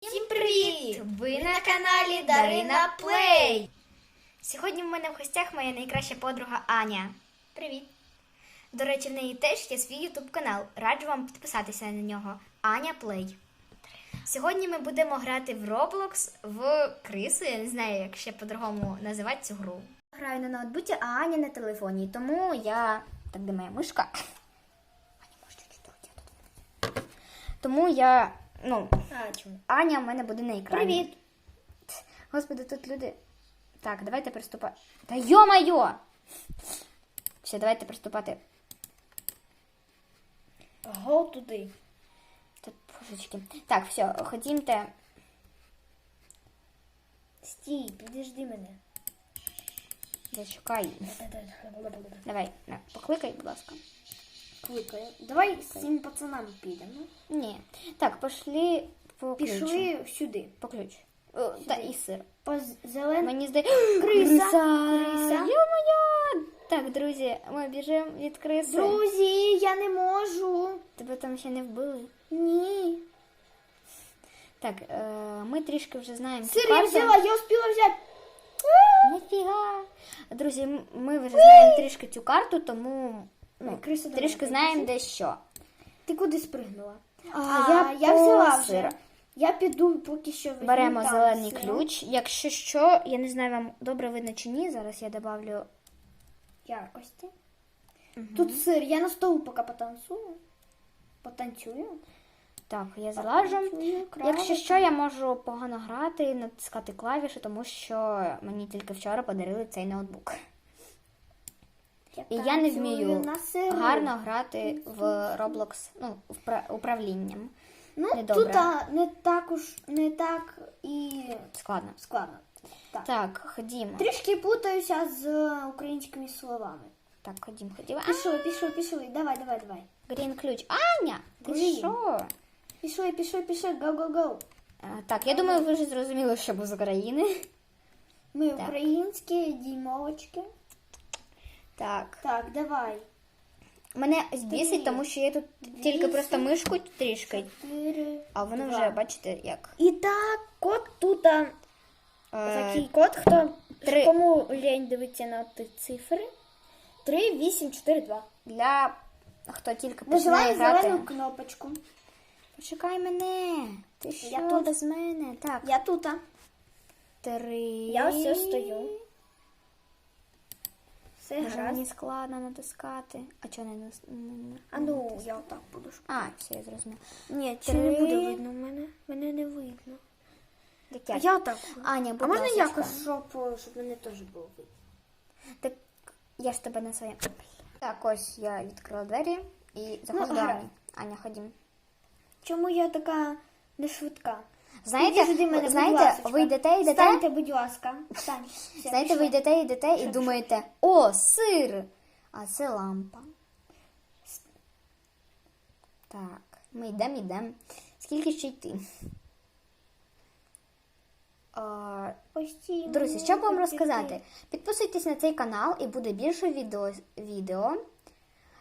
Всім привіт! Ви на каналі Дарина Плей. Сьогодні в мене в гостях моя найкраща подруга Аня. Привіт! До речі, в неї теж є свій ютуб канал. Раджу вам підписатися на нього. Аня Плей. Сьогодні ми будемо грати в Roblox в криси. Я не знаю, як ще по-другому називати цю гру. Граю на ноутбуці, а Аня на телефоні. Тому я. Так, де моя мишка? Аня, може тут. Тому я. Ну, А, чому? Аня в мене буде на екрані. Привіт. Господи, тут люди. Так, давайте приступати. Та йо-майо! Все, давайте приступати. Го туди. Тут пушечки. Так, все, ходімте. Стій, підожди мене. Шукаю. Давай, на, покликай, будь ласка. Кликаю. Давай з цими пацанами підемо. Ні. Так, пошли по ключу. Пішли сюди. По ключ. О, та і сир. По зеленому. Мені здається. Криса. Криса. Йо-моє! Так, друзі, ми біжимо від криси. Друзі, я не можу. Тебе там ще не вбили. Ні. Так, е, ми трішки вже знаємо. цю Сир я карту. взяла, я успіла взяти. Нафіга. Друзі, ми вже знаємо трішки цю карту, тому ну, Криса трішки знаємо де що. Ти куди спригнула? А, я по взяла вже. сир. Я піду поки що візьму Беремо там зелений сир. ключ. Якщо що, я не знаю, вам добре видно чи ні. Зараз я добавлю. Яркості. Тут сир, я на столу поки потанцюю. Потанцюю. Так, я залажу. Потанцюю, Якщо що, я можу погано грати, натискати клавіші, тому що мені тільки вчора подарили цей ноутбук. І я не вмію гарно грати в Roblox, ну, впра- управлінням. Ну, Недобре. тут не так уж не так і Складно. складно. Так. Так, ходімо. Трішки путаюся з українськими словами. Так, ходім, ходім. А, Пішли, пішли, пішли. Давай, давай, давай. Грін ключ. Аня, ти Green. що? Пішли, пішли, пішли, go, go, go. А, Так, я думаю, ви вже зрозуміли, що ми з України. Ми українські діймовочки. Так. Так, давай. Мене збісить, тому що я тут тільки просто мишку трішки, Чотири. а воно два. вже, бачите, як. І так, код тут. а, Е, Такий код, хто три. кому лень дивиться на ті цифри. 3, 8, 4, 2. Для хто тільки починає Нажимаємо грати. зелену кнопочку. Почекай мене. Ти що Я тут. без мене? Так, Я тут. три. Я ось стою. Все гаразд. Мені складно натискати. А чого не нас- не- не- А ну, я отак буду. А, все, я зрозуміла. Ні, чи не буде видно мене? Мене не видно. Так, А я отак. Аня, будь А можна ласочка. якось, щоб, щоб мене теж було видно? Так я ж тебе на своє. Так, ось я відкрила двері і заходжу Ну, гаразд. Аня, ходім. Чому я така не швидка? Знаєте, Підійди мене, будь знаєте, ласочка. ви йдете, йдете, Станьте, будь ласка. Стань. Все, знаєте, ви йдете, йдете і думаєте, о, сир! А це лампа. Так, ми йдемо, йдемо. Скільки ще йти? А, Постійно. Друзі, що б вам розказати? Підписуйтесь на цей канал і буде більше відео. відео.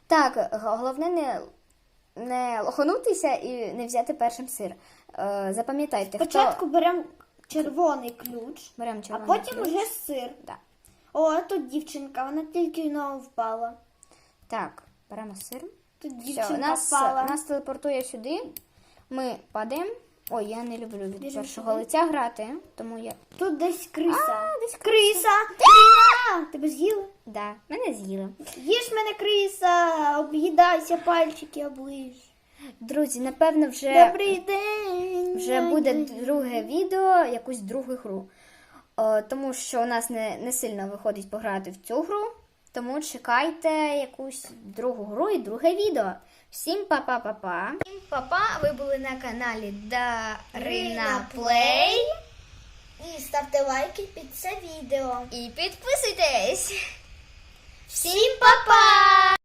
Так, г- головне не, не лоханутися і не взяти першим сир. Е, запам'ятайте, Спочатку хто беремо червоний ключ, беремо а потім ключ. вже сир. Да. О, тут дівчинка, вона тільки но впала. Так, беремо сир. Тут Все, дівчинка нас, впала. нас телепортує сюди. Ми падаємо. Ой, я не люблю від Біжимо першого сюди. лиця грати, тому я. Тут десь криса. А, десь Криса! Криса! Тебе з'їли? Да, мене з'їли. Їж мене криса, об'їдайся, пальчики оближ. Друзі, напевно, вже. Добрий день. Вже буде друге відео, якусь другу гру. О, тому що у нас не, не сильно виходить пограти в цю гру. Тому чекайте якусь другу гру і друге відео. Всім па-па-па-па. Всім па-па, ви були на каналі Дарина Плей. І ставте лайки під це відео. І підписуйтесь. Всім па-па!